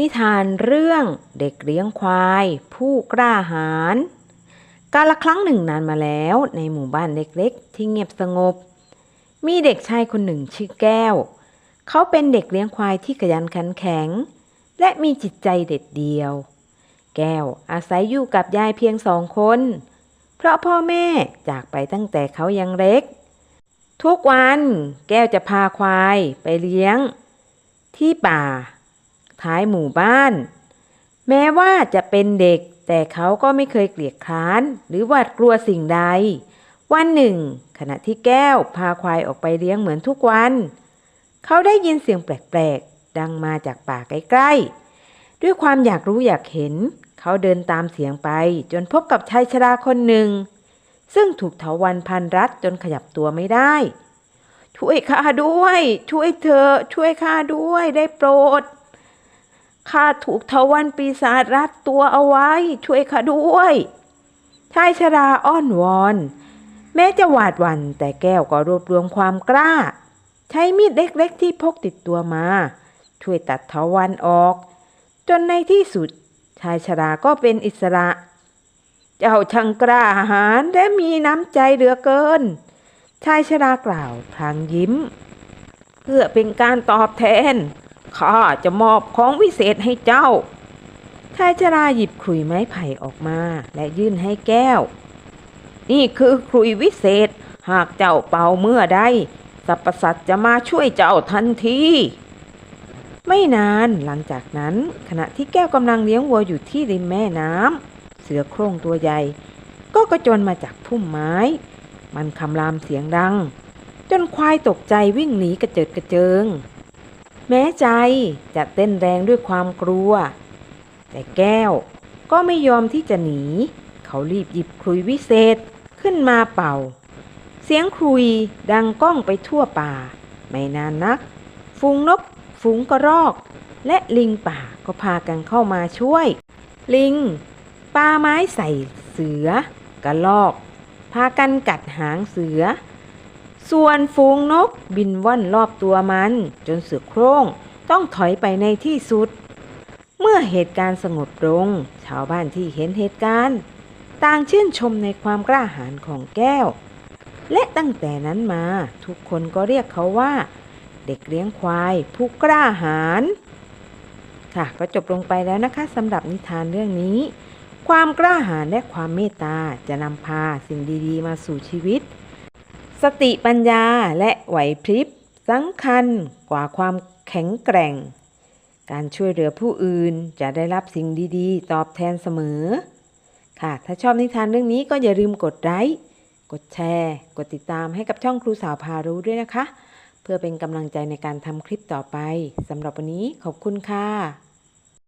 นิทานเรื่องเด็กเลี้ยงควาย ผู้กล้าหาญกาลครั้งหนึ่งนานมาแล้วในหมู่บ้านเล็กๆ ที่เงียบสงบ มีเด็กชายคนหนึ่งชื่อแก้ว เขาเป็นเด็กเลี้ยงควายที่ขยันขันแข็ง และมีจิตใจเด็ดเดียว แก้วอาศัยอยู่กับยายเพียงสองคน เพราะพ่อแม่จากไปตั้งแต่เขายังเล็ก ทุกวันแก้วจะพาควายไปเลี้ยง ที่ป่า ท้ายหมู่บ้าน แม้ว่าจะเป็นเด็ก แต่เขาก็ไม่เคยเกลียดคร้าน หรือหวาดกลัวสิ่งใด วันหนึ่ง ขณะที่แก้วพาควายออกไปเลี้ยงเหมือนทุกวัน เขาได้ยินเสียงแปลกๆ ดังมาจากป่าใกล้ๆ ด้วยความอยากรู้อยากเห็น เขาเดินตามเสียงไป จนพบกับชายชราคนหนึ่ง ซึ่งถูกเถาวันพันรัดจนขยับตัวไม่ได้ช่วยข้าด้วย ช่วยเธอ ช่วยข้าด้วยได้โปรด ข้าถูกทวันปีศาจรัดตัวเอาไว้ ช่วยข้าด้วยชายชราอ้อนวอน แม้จะหวาดหวั่นแต่แก้วก็รวบรวมความกล้า ใช้มีดเล็กๆที่พกติดตัวมา ช่วยตัดทวันออก จนในที่สุด ชายชราก็เป็นอิสระ เจ้าช่างกล้าหาญและมีน้ำใจเหลือเกิน ชายชรากล่าวพลางยิ้ม เพื่อเป็นการตอบแทน ข้าจะมอบของวิเศษให้เจ้าชายชราหยิบขลุยไม้ไผ่ออกมา และยื่นให้แก้ว นี่คือขลุยวิเศษ หากเจ้าเป่าเมื่อใดสรรพสัตว์จะมาช่วยเจ้าทันที ไม่นานหลังจากนั้น ขณะที่แก้วกำลังเลี้ยงวัวอยู่ที่ริมแม่น้ำเสือโคร่งตัวใหญ่ ก็กระโจนมาจากพุ่มไม้ มันคำรามเสียงดัง จนควายตกใจวิ่งหนีกระเจิดกระเจิง แม้ใจจะเต้นแรงด้วยความกลัว แต่แก้วก็ไม่ยอมที่จะหนี เขารีบหยิบคลุยวิเศษขึ้นมาเป่า เสียงคลุยดังก้องไปทั่วป่า ไม่นานนัก ฝูงนก ฝูงกระรอก และลิงป่าก็พากันเข้ามาช่วย ลิงปาไม้ใส่เสือกระลอก พากันกัดหางเสือ ส่วนฝูงนกบินว่อนรอบตัวมัน จนเสือโคร่งต้องถอยไปในที่สุด เมื่อเหตุการณ์สงบลง ชาวบ้านที่เห็นเหตุการณ์ ต่างชื่นชมในความกล้าหาญของแก้ว และตั้งแต่นั้นมาทุกคนก็เรียกเขาว่า เด็กเลี้ยงควายผู้กล้าหาญค่ะ ก็จบลงไปแล้วนะคะสำหรับนิทานเรื่องนี้ ความกล้าหาญและความเมตตาจะนำพาสิ่งดี ๆ มาสู่ชีวิต สติปัญญาและไหวพริบสำคัญกว่าความแข็งแกร่ง การช่วยเหลือผู้อื่นจะได้รับสิ่งดีๆ ตอบแทนเสมอ ค่ะ ถ้าชอบนิทานเรื่องนี้ก็อย่าลืมกดไลค์กดแชร์ กดติดตามให้กับช่องครูสาวพารู้ด้วยนะคะ เพื่อเป็นกำลังใจในการทำคลิปต่อไปสำหรับวันนี้ขอบคุณค่ะ